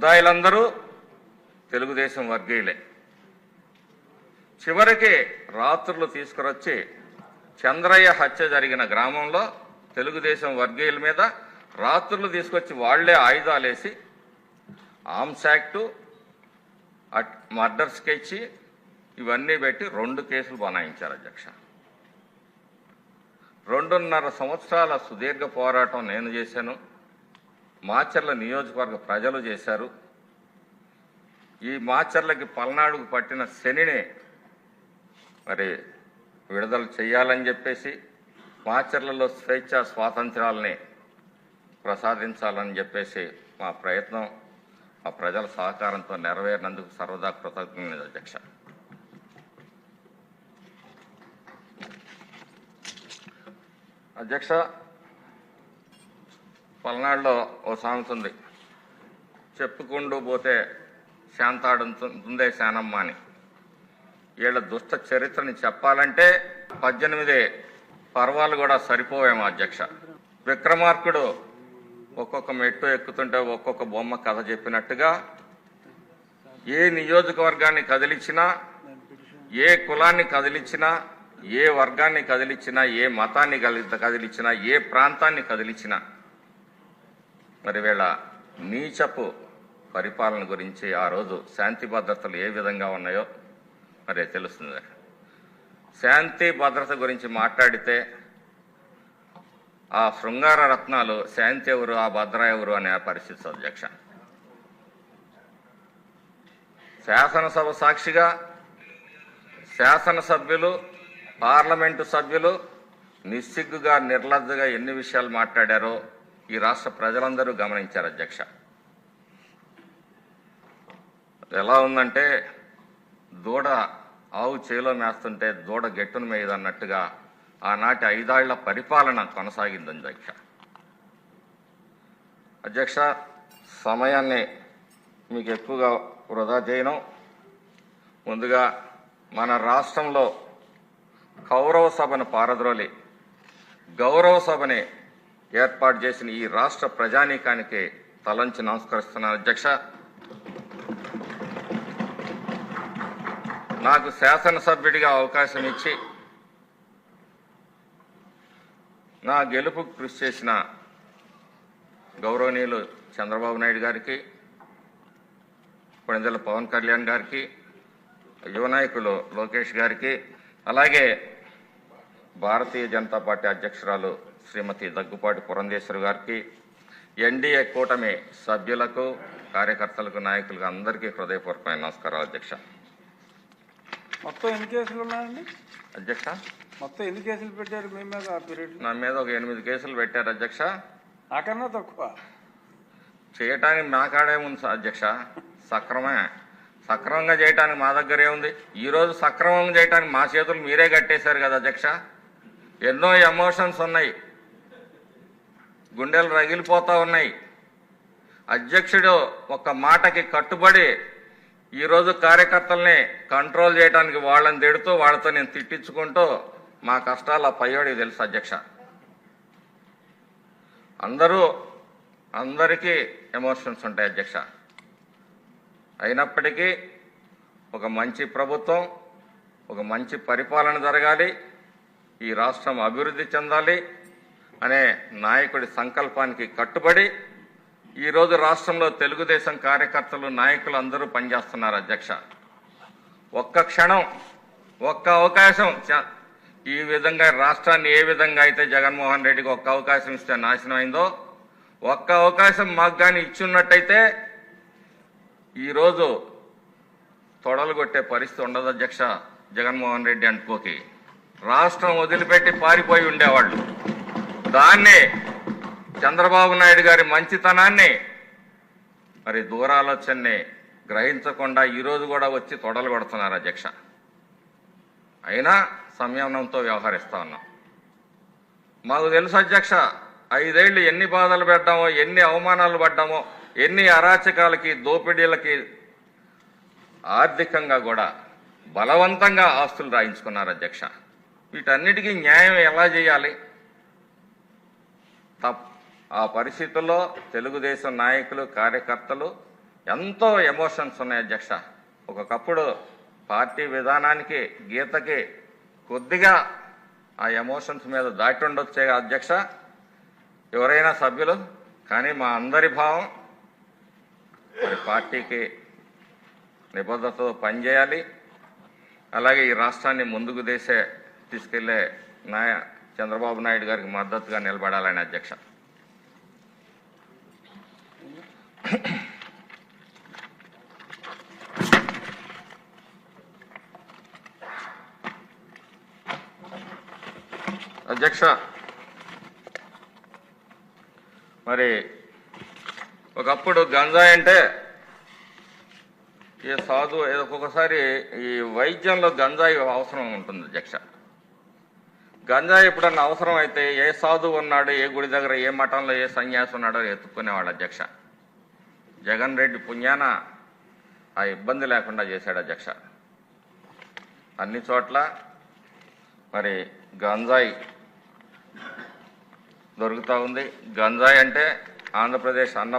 ముద్దాయిలందరూ తెలుగుదేశం వర్గీయులే. చివరికి రాత్రులు తీసుకురొచ్చి చంద్రయ్య హత్య జరిగిన గ్రామంలో తెలుగుదేశం వర్గీయుల మీద రాత్రులు తీసుకొచ్చి వాళ్ళే ఆయుధాలేసి arms act at murder sketch ఇవన్నీ పెట్టి రెండు కేసులు బనాయించారు అధ్యక్ష. రెండున్నర సంవత్సరాల సుదీర్ఘ పోరాటం నేను చేశాను. మాచర్ల నియోజకవర్గ ప్రజలు చేశారు. ఈ మాచర్లకి పల్నాడుకు పట్టిన శనిని మరి విడుదల చేయాలని చెప్పేసి మాచర్లలో స్వేచ్ఛ స్వాతంత్రాలని ప్రసాదించాలని చెప్పేసి మా ప్రయత్నం మా ప్రజల సహకారంతో నెరవేరినందుకు సర్వదా కృతజ్ఞత అధ్యక్ష. అధ్యక్ష పల్నాడులో ఓ సామెత ఉంది చెప్పుకుంటూ పోతే శాంతాడుతుందే శానమ్మ అని వీళ్ళ దుష్ట చరిత్రని చెప్పాలంటే పద్దెనిమిది పర్వాలు కూడా సరిపోవేమో అధ్యక్ష. విక్రమార్కుడు ఒక్కొక్క మెట్టు ఎక్కుతుంటే ఒక్కొక్క బొమ్మ కథ చెప్పినట్టుగా ఏ నియోజకవర్గాన్ని కదిలించినా ఏ కులాన్ని కదిలించినా ఏ వర్గాన్ని కదిలించినా ఏ మతాన్ని కదిలించినా ఏ ప్రాంతాన్ని కదిలించినా మరి వీళ్ళ నీచపు పరిపాలన గురించి ఆ రోజు శాంతి భద్రతలు ఏ విధంగా ఉన్నాయో మరి తెలుస్తుంది. శాంతి భద్రత గురించి మాట్లాడితే ఆ శృంగార రత్నాలు శాంతి ఎవరు ఆ భద్ర ఎవరు అనే పరిస్థితి అధ్యక్ష శాసనసభ సాక్షిగా శాసనసభ్యులు పార్లమెంటు సభ్యులు నిస్సిగ్గుగా నిర్లజ్జగా ఎన్ని విషయాలు మాట్లాడారో ఈ రాష్ట్ర ప్రజలందరూ గమనించారు అధ్యక్ష. ఎలా ఉందంటే దూడ ఆవు చేలో మేస్తుంటే దూడ గెట్టును మేయదన్నట్టుగా ఆనాటి ఐదాళ్ళ పరిపాలన కొనసాగింది అధ్యక్ష. అధ్యక్ష సమయాన్ని మీకు ఎక్కువగా వృధా చేయను. ముందుగా మన రాష్ట్రంలో కౌరవ సభను పారద్రోలి గౌరవ సభని ఏర్పాటు చేసిన ఈ రాష్ట్ర ప్రజానీకానికి తలంచి నమస్కరిస్తున్నాను. అధ్యక్ష నాకు శాసనసభ్యుడిగా అవకాశం ఇచ్చి నా గెలుపు కృషి చేసిన గౌరవనీయులు చంద్రబాబు నాయుడు గారికి కొణిదెల పవన్ కళ్యాణ్ గారికి యువనాయకులు లోకేష్ గారికి అలాగే భారతీయ జనతా పార్టీ అధ్యక్షురాలు శ్రీమతి దగ్గుపాటి పురంధేశ్వరి గారికి ఎన్డీఏ కూటమి సభ్యులకు కార్యకర్తలకు నాయకులకు అందరికీ హృదయపూర్వకమైన నమస్కారాలు అధ్యక్ష. మొత్తం ఎన్ని కేసులు ఉన్నాయండి? అధ్యక్ష? మొత్తం ఎన్ని కేసులు పెట్టారు మీ మీద ఆ పీరియడ్? నా మీద ఒక ఎనిమిది కేసులు పెట్టారు అధ్యక్ష. నాకన్నా తక్కువ. చేయటానికి మా కాడే ఉంది అధ్యక్ష. సక్రమే. సక్రమంగా చేయటానికి మా దగ్గర ఏముంది ఈ రోజు సక్రమంగా చేయటానికి మా చేతులు మీరే కట్టేశారు కదా అధ్యక్ష. ఎన్నో ఎమోషన్స్ ఉన్నాయి. గుండెలు రగిలిపోతూ ఉన్నాయి. అధ్యక్షుడు ఒక మాటకి కట్టుబడి ఈరోజు కార్యకర్తల్ని కంట్రోల్ చేయడానికి వాళ్ళని తిడుతూ వాళ్ళతో నేను తిట్టించుకుంటూ మా కష్టాలు ఆ పయ్యోడికి తెలుసు అధ్యక్ష. అందరూ అందరికీ ఎమోషన్స్ ఉంటాయి అధ్యక్ష. అయినప్పటికీ ఒక మంచి ప్రభుత్వం ఒక మంచి పరిపాలన జరగాలి ఈ రాష్ట్రం అభివృద్ధి చెందాలి అనే నాయకుడి సంకల్పానికి కట్టుబడి ఈరోజు రాష్ట్రంలో తెలుగుదేశం కార్యకర్తలు నాయకులు అందరూ పనిచేస్తున్నారు అధ్యక్ష. ఒక్క క్షణం ఒక్క అవకాశం చ- ఈ విధంగా రాష్ట్రాన్ని ఏ విధంగా అయితే జగన్మోహన్ రెడ్డికి ఒక్క అవకాశం ఇస్తే నాశనం అయిందో ఒక్క అవకాశం మాకు కానీ ఇచ్చున్నట్టయితే ఈరోజు తొడలు కొట్టే పరిస్థితి ఉండదు అధ్యక్ష జగన్మోహన్ రెడ్డి అనుకోకి రాష్ట్రం వదిలిపెట్టి పారిపోయి ఉండేవాళ్ళు. దాన్నే చంద్రబాబు నాయుడు గారి మంచితనాన్ని మరి దూరాలోచనని గ్రహించకుండా ఈరోజు కూడా వచ్చి తొడలు కొడుతున్నారు అధ్యక్ష. అయినా సంయమనంతో వ్యవహరిస్తా ఉన్నాం. మాకు తెలుసు అధ్యక్ష ఐదేళ్ళు ఎన్ని బాధలు పెట్టామో ఎన్ని అవమానాలు పడ్డామో ఎన్ని అరాచకాలకి దోపిడీలకి ఆర్థికంగా కూడా బలవంతంగా ఆస్తులు రాయించుకున్నారు అధ్యక్ష. వీటన్నిటికీ న్యాయం ఎలా చేయాలి? ఆ పరిస్థితుల్లో తెలుగుదేశం నాయకులు కార్యకర్తలు ఎంతో ఎమోషన్స్ ఉన్నాయి అధ్యక్ష. ఒకప్పుడు పార్టీ విధానానికి గీతకి కొద్దిగా ఆ ఎమోషన్స్ మీద దాటి ఉండొచ్చే అధ్యక్ష. ఎవరైనా సభ్యులు కానీ మా అందరి భావం మరి పార్టీకి నిబద్ధతతో పనిచేయాలి. అలాగే ఈ రాష్ట్రాన్ని ముందుకు దేశే తీసుకెళ్ళే నాయ చంద్రబాబు నాయుడు గారికి మద్దతుగా నిలబడాలని అధ్యక్ష. అధ్యక్ష మరి ఒకప్పుడు గంజాయి అంటే ఈ సాధు ఏదో ఒక్కొక్కసారి ఈ వైద్యంలో గంజాయి అవసరం ఉంటుంది అధ్యక్ష. గంజాయి ఎప్పుడన్నా అవసరం అయితే ఏ సాధువు ఉన్నాడు ఏ గుడి దగ్గర ఏ మఠంలో ఏ సన్యాసి ఉన్నాడో ఎత్తుక్కునేవాడు అధ్యక్ష. జగన్ రెడ్డి పుణ్యాన ఆ ఇబ్బంది లేకుండా చేశాడు అధ్యక్ష. అన్ని చోట్ల మరి గంజాయి దొరుకుతూ ఉంది. గంజాయి అంటే ఆంధ్రప్రదేశ్ అన్న